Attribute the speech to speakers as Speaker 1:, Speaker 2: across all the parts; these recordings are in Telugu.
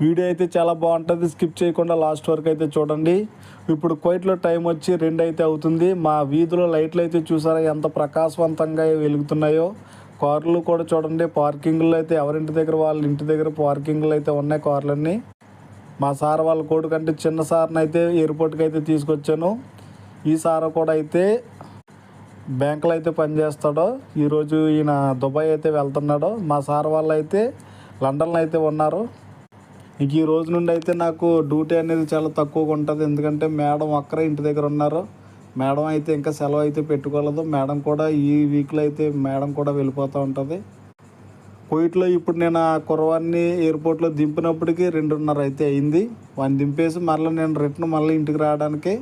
Speaker 1: వీడియో అయితే చాలా బాగుంటుంది. స్కిప్ చేయకుండా లాస్ట్ వరకు అయితే చూడండి. ఇప్పుడు కోయిట్లో టైం వచ్చి రెండు అయితే అవుతుంది. మా వీధిలో లైట్లు అయితే చూసారా? ఎంత ప్రకాశవంతంగా వెలుగుతున్నాయో. కార్లు కూడా చూడండి. పార్కింగ్లో అయితే ఎవరింటి దగ్గర వాళ్ళ ఇంటి దగ్గర పార్కింగ్లు అయితే ఉన్నాయి కార్లన్నీ. మా సార్ వాళ్ళ కొడుకు చిన్న సార్ని అయితే ఎయిర్పోర్ట్కి అయితే తీసుకొచ్చాను. ఈ సార్ కూడా అయితే బ్యాంకులో అయితే పనిచేస్తాడో. ఈరోజు ఈయన దుబాయ్ అయితే వెళ్తున్నాడు. మా సార్ వాళ్ళు అయితే లండన్లో అయితే ఉన్నారు. ఇంక ఈ రోజు నుండి అయితే నాకు డ్యూటీ అనేది చాలా తక్కువగా ఉంటుంది. ఎందుకంటే మేడం ఒక్కరే ఇంటి దగ్గర ఉన్నారు. మేడం అయితే ఇంకా సెలవు అయితే పెట్టుకోలేదు. మేడం కూడా ఈ వీక్లో అయితే మేడం కూడా వెళ్ళిపోతూ ఉంటుంది. కువైట్లో ఇప్పుడు నేను ఆ కుర్రవాన్ని ఎయిర్పోర్ట్లో దింపినప్పటికీ రెండున్నర అయితే అయింది. వాడిని దింపేసి మళ్ళీ నేను రిటర్న్ మళ్ళీ ఇంటికి రావడానికి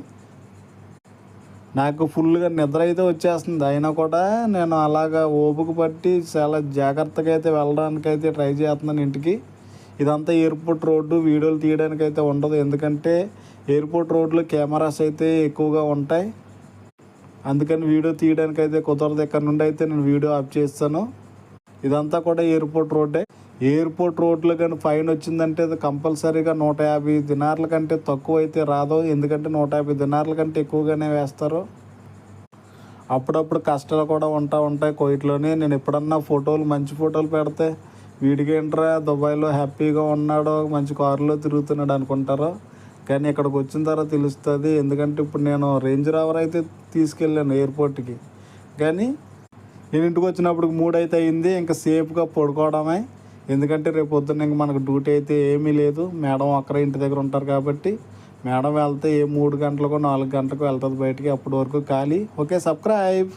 Speaker 1: నాకు ఫుల్గా నిద్ర అయితే వచ్చేస్తుంది. అయినా కూడా నేను అలాగా ఓపిక పట్టి చాలా జాగ్రత్తగా అయితే వెళ్ళడానికి అయితే ట్రై చేస్తున్నాను ఇంటికి. ఇదంతా ఎయిర్పోర్ట్ రోడ్డు వీడియోలు తీయడానికి అయితే ఉండదు. ఎందుకంటే ఎయిర్పోర్ట్ రోడ్లో కెమెరాస్ అయితే ఎక్కువగా ఉంటాయి. అందుకని వీడియో తీయడానికి అయితే కుదరదు. ఇక్కడ నుండి అయితే నేను వీడియో ఆఫ్ చేస్తాను ఇదంతా కూడా ఎయిర్పోర్ట్ రోడ్డే. ఎయిర్పోర్ట్ రోడ్లో కానీ ఫైన్ వచ్చిందంటే అది కంపల్సరీగా నూట యాభై దినార్ల కంటే తక్కువ అయితే రాదు. ఎందుకంటే నూట యాభై దినార్ల కంటే ఎక్కువగానే వేస్తారు. అప్పుడప్పుడు కష్టాలు కూడా ఉంటా ఉంటాయి. కోయిట్లోనే నేను ఎప్పుడన్నా ఫోటోలు మంచి ఫోటోలు పెడితే వీడికి ఏంట్రా దుబాయ్లో హ్యాపీగా ఉన్నాడు మంచి కారులో తిరుగుతున్నాడు అనుకుంటారు? కానీ ఇక్కడికి వచ్చిన తర్వాత తెలుస్తుంది. ఎందుకంటే ఇప్పుడు నేను రేంజ్ రావర్ అయితే తీసుకెళ్ళాను ఎయిర్పోర్ట్కి. కానీ నేను ఇంటికి వచ్చినప్పుడు మూడు అయితే అయింది. ఇంకా సేఫ్గా పడుకోవడమే. ఎందుకంటే రేపు పొద్దున్న ఇంక మనకు డ్యూటీ అయితే ఏమీ లేదు. మేడం ఒక్కరే ఇంటి దగ్గర ఉంటారు కాబట్టి మేడం వెళ్తే ఏ మూడు గంటలకు నాలుగు గంటలకు వెళ్తుంది బయటికి. అప్పటి వరకు ఖాళీ. Okay subscribe.